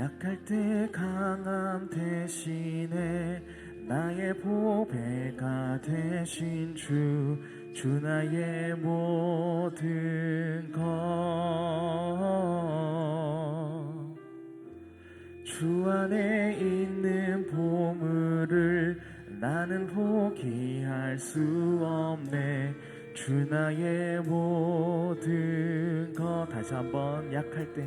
약할 때 강함 대신에 나의 보배가 되신 주, 주 나의 모든 것. 주 안에 있는 보물을 나는 포기할 수 없네. 주 나의 모든 것. 다시 한번 약할 때.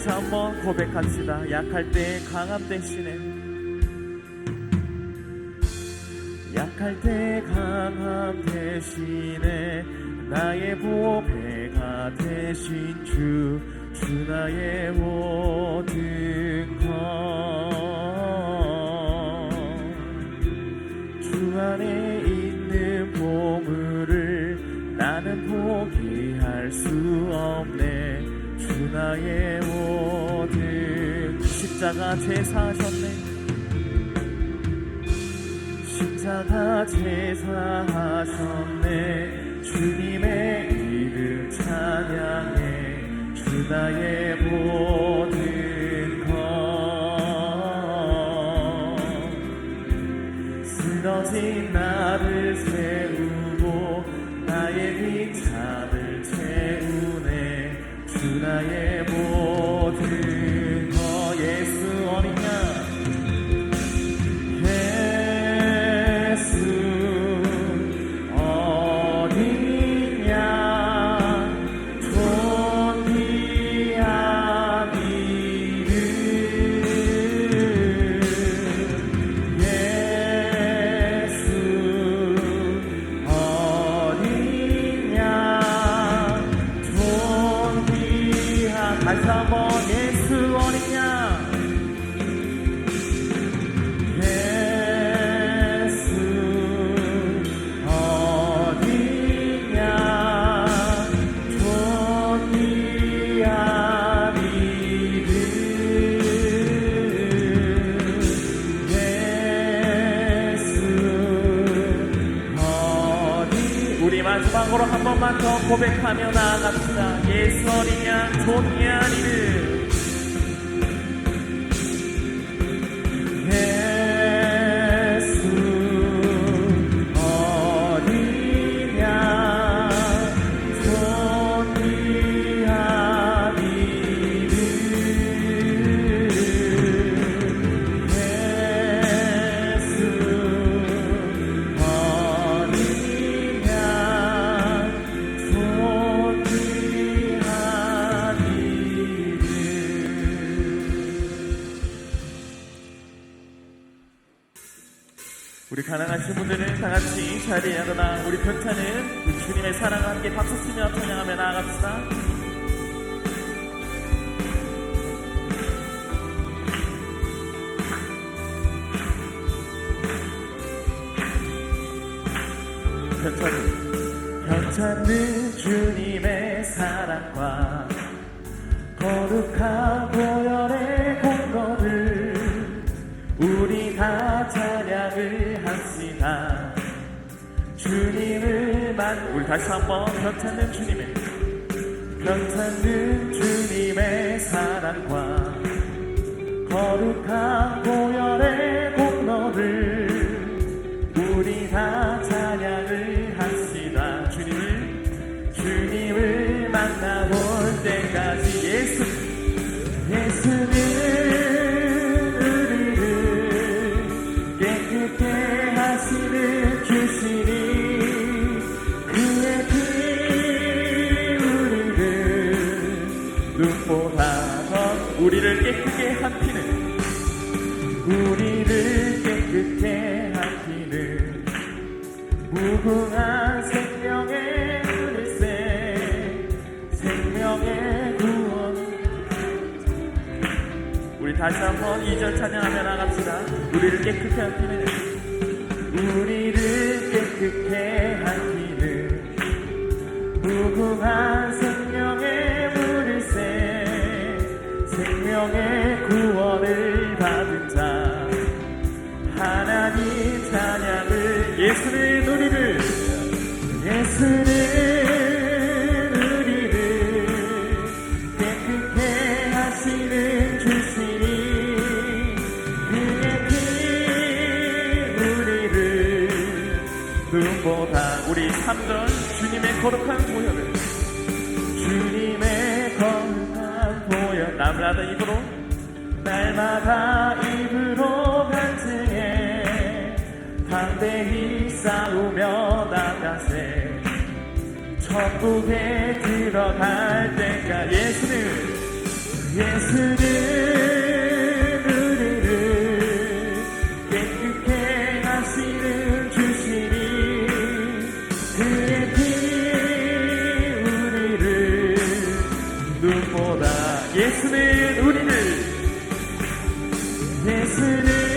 다시 한번 고백합시다. 약할 때 강함 대신에. 약할 때 강함 대신에 나의 보배가 되신 주, 주 나의 모든 나의 모든 십자가 제사하셨네. 십자가 제사하셨네. 주님의 이름 찬양해. 주 나의 모든 것. 쓰러진 나 마지막으로 한 번만 더 고백하며 나아갑시다. 예수 어디냐 존귀한 이름 우리 병차는 우리 주님의 사랑과 함께 박수 치며 찬양하며 나아갑시다. 병차는 병차는 주님의 사랑과 거룩한 보 다시 한번 병찾는 주님의 병찾는 주님의 사랑과 거룩한 보 우리를 깨끗게 하기는 무궁한 생명의 물세 생명의 구원. 우리 다시 한번 2절 찬양하며 나갑시다. 우리를 깨끗게 하기는 날마다 입으로 간증해. 담대히 싸우며 나가세. 천국에 들어갈 때까 예수는 예수는 예수는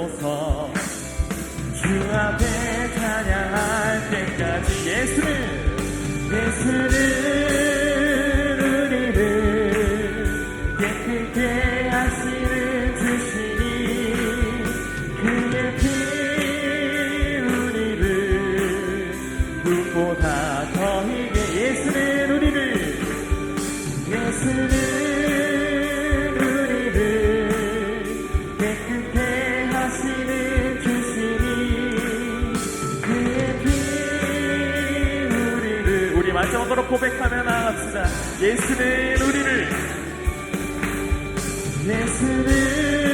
쓰고서 주 앞에 찬양할 때까지 예수는 우리를 마지막으로 고백하며 나갑시다. 예수는 우리를 예수는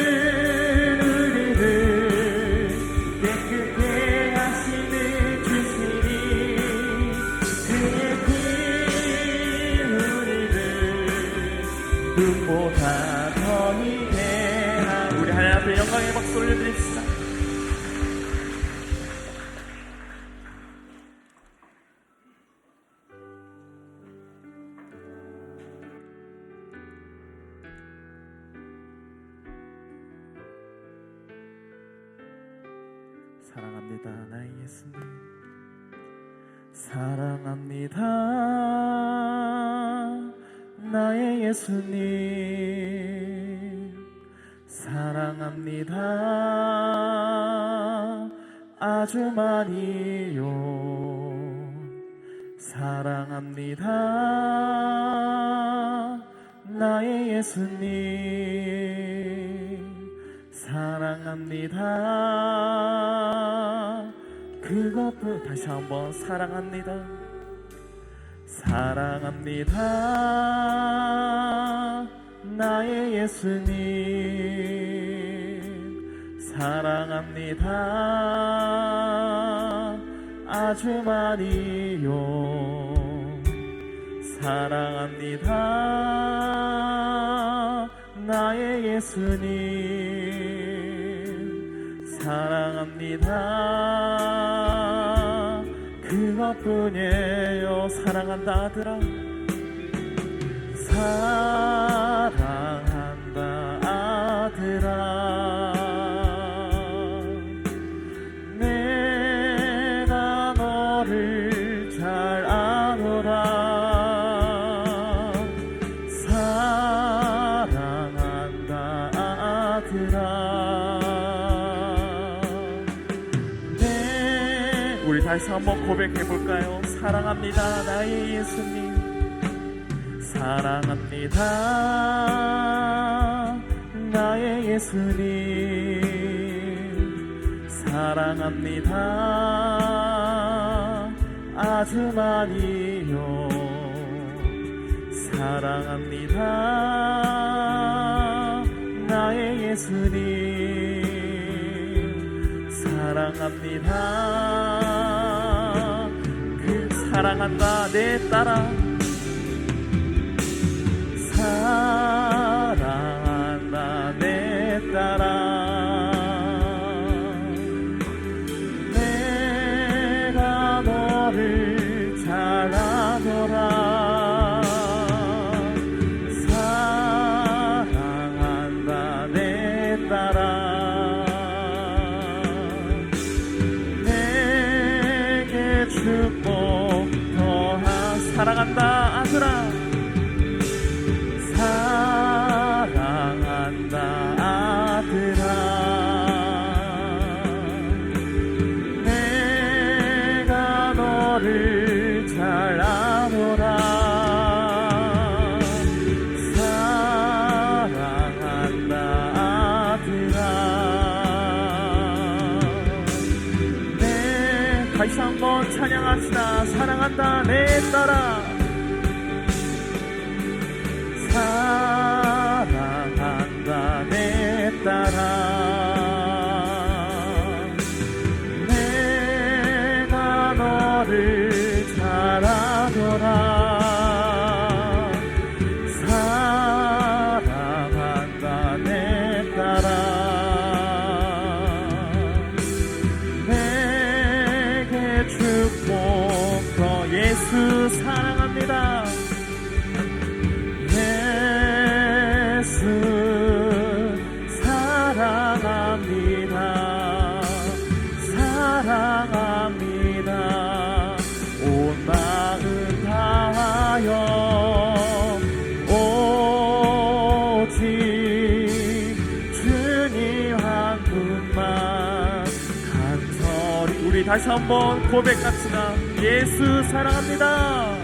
주 많이요 사랑합니다. 나의 예수님 사랑합니다. 그것뿐 다시 한번 사랑합니다. 사랑합니다. 나의 예수님 사랑합니다. 아주 많이요. 사랑합니다. 나의 예수님. 사랑합니다. 그것뿐이에요. 사랑한다 아들아 사랑한다 아들아 다시 한번 고백해 볼까요 사랑합니다 나의 예수님 사랑합니다 나의 예수님 사랑합니다. 아주 많이요. 사랑합니다. 나의 예수님. 사랑합니다. 그 사랑한다 내 딸아. 사랑한다 내 딸아 사랑합니다. 사랑합니다. 온 마음 다하여 오직 주님 한 분만 간절히 우리 다시 한번 고백합시다 예수 사랑합니다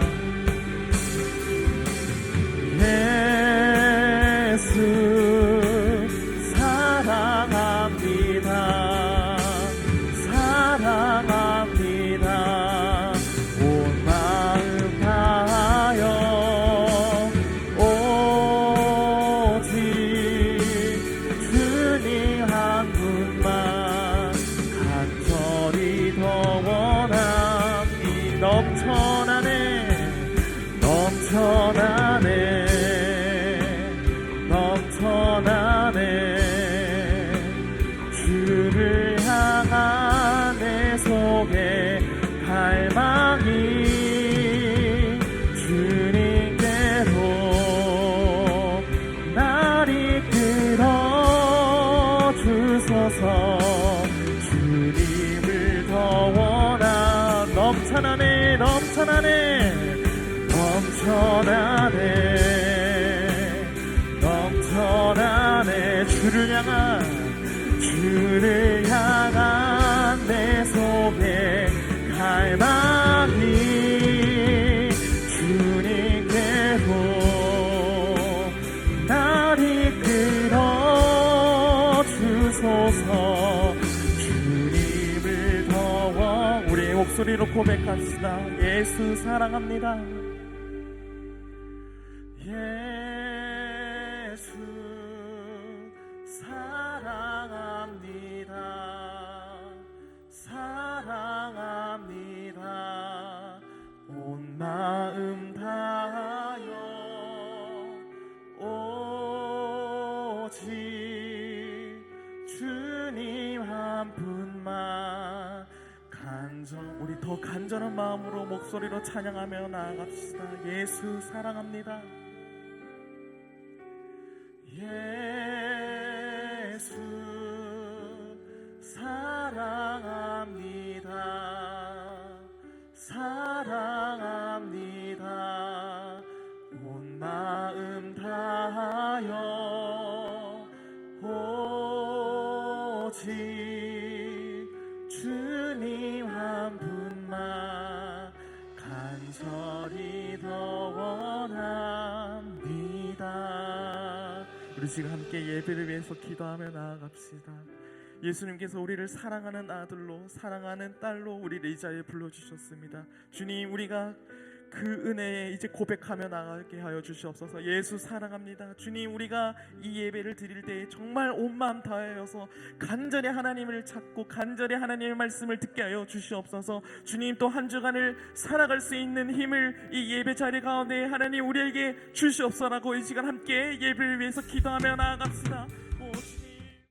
넘쳐나네. 넘쳐나네. 넘쳐나네. 주를 향한 주를 향한 소리로 고백합시다. 예수 사랑합니다 간절한 마음으로 목소리로 찬양하며 나아갑시다. 예수 사랑합니다 지금 함께 예배를 위해서 기도하며 나아갑시다 예수님께서 우리를 사랑하는 아들로 사랑하는 딸로 우리를 이 자리에 불러주셨습니다. 주님 우리가 그 은혜에 이제 고백하며 나가게 하여 주시옵소서. 예수 사랑합니다. 주님 우리가 이 예배를 드릴 때 정말 온 마음 다하여서 간절히 하나님을 찾고 간절히 하나님의 말씀을 듣게 하여 주시옵소서. 주님 또 한 주간을 살아갈 수 있는 힘을 이 예배 자리 가운데 하나님 우리에게 주시옵소서라고 이 시간 함께 예배를 위해서 기도하며 나아갑시다.